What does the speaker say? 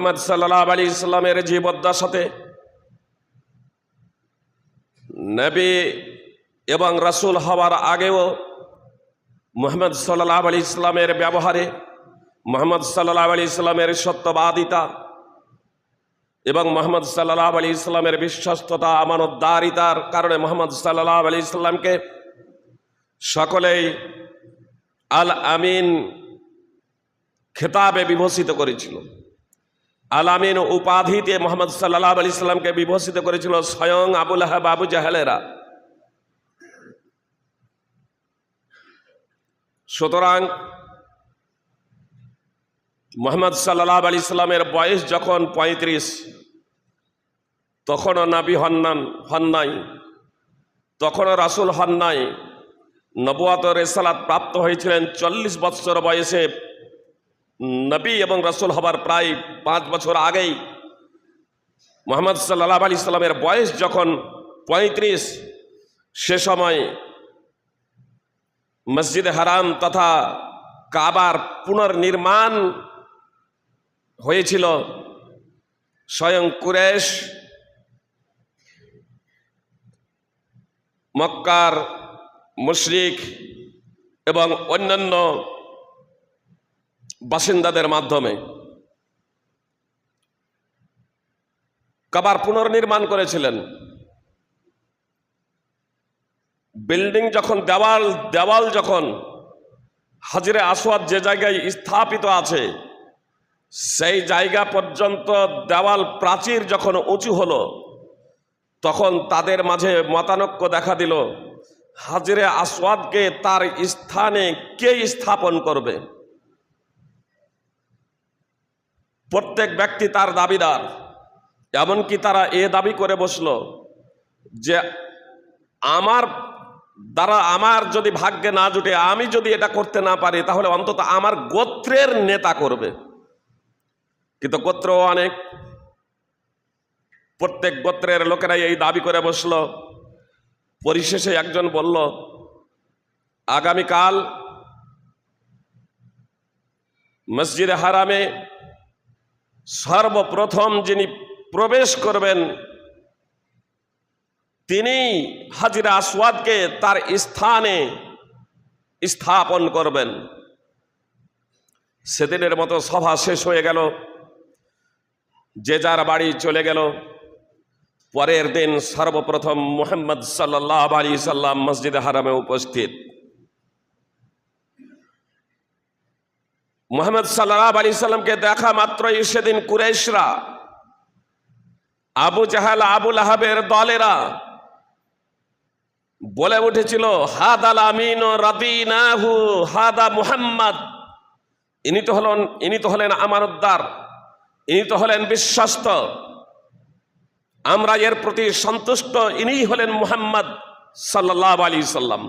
মোহাম্মদ সাল্লাহ আলী ইসলামের জীবদ্দশাতে নবী এবং রাসূল হওয়ার আগেও মোহাম্মদ সাল্লাহ আলী ইসলামের ব্যবহারে মোহাম্মদ সাল্লাহ আলী ইসলামের সত্যবাদিতা এবং মোহাম্মদ সাল্লাহ আলী ইসলামের বিশ্বস্ততা, আমানতদারিতার কারণে মোহাম্মদ সাল্লাহ আলী ইসলামকে সকলেই আল আমিন খেতাবে বিভূষিত করেছিল। আল আমিন উপাধিতে মোহাম্মদ সাল্লাহ আলী ইসলামকে বিভূষিত করেছিল স্বয়ং আবুল আহাব আবু জাহেলেরা। সুতরাং মোহাম্মদ সাল্লাহ আলী ইসলামের বয়স যখন পঁয়ত্রিশ, তখনও নাবি হন্নান হন নাই। তখনও রাসুল হন নাই। নবুয়াত রেসালাত প্রাপ্ত হয়েছিলেন চল্লিশ বৎসর বয়সে নবী এবং রাসুল হবার প্রায় পাঁচ বছর আগেই মোহাম্মদ সাল্লাহ আলী ইসলামের বয়স যখন পঁয়ত্রিশ, সে সময় মসজিদ হারাম তথা কাবার পুনর্নির্মাণ হয়েছিল। স্বয়ং কুরেশ মক্কার মুশরিক এবং অন্যান্য বাসিন্দাদের মাধ্যমে। কাবার পুনর্নির্মাণ করেছিলেন। বিল্ডিং যখন, দেওয়াল দেওয়াল যখন হাজিরে আসওয়াদ যে জায়গায় স্থাপিত আছে, সেই জায়গা পর্যন্ত দেওয়াল প্রাচীর যখন উঁচু হলো, তখন তাদের মাঝে মতানক্য দেখা দিল, হাজিরে আসওয়াদকে তার স্থানে কে স্থাপন করবে? প্রত্যেক ব্যক্তি তার দাবিদার। এমনকি তারা এ দাবি করে বসল যে আমার দ্বারা আমার যদি ভাগ্যে না জুটে, আমি যদি এটা করতে না পারি, তাহলে অন্তত আমার গোত্রের নেতা করবে। কিন্তু গোত্র অনেক। প্রত্যেক গোত্রের লোকেরাই এই দাবি করে বসল। পরিশেষে একজন বলল, আগামীকাল মসজিদে হারামে সর্বপ্রথম যিনি প্রবেশ করবেন, তিনি হাজিরা আসওয়াদকে তার স্থানে স্থাপন করবেন। সেদিনের মতো সভা শেষ হয়ে গেল। যে যার বাড়ি চলে গেল। পরের দিন সর্বপ্রথম মোহাম্মদ সাল্লাহ আলী সাল্লাম মসজিদ হারামে উপস্থিত। মোহাম্মদ সাল্লাহ আলী সাল্লামকে দেখা মাত্রই সেদিন কুরেশরা আবু জাহাল আবুল আহাবের দলেরা বলে উঠেছিল হাদ আল আমিন রাদিনাহু, হাদা মুহাম্মদ। ইনি তো হলেন, ইনি তো হলেন আমার উদ্দার ইনি তো হলেন বিশ্বস্ত। আমরা এর প্রতি সন্তুষ্ট ইনি হলেন মুহাম্মদ সাল্লাহ আলী সাল্লাম।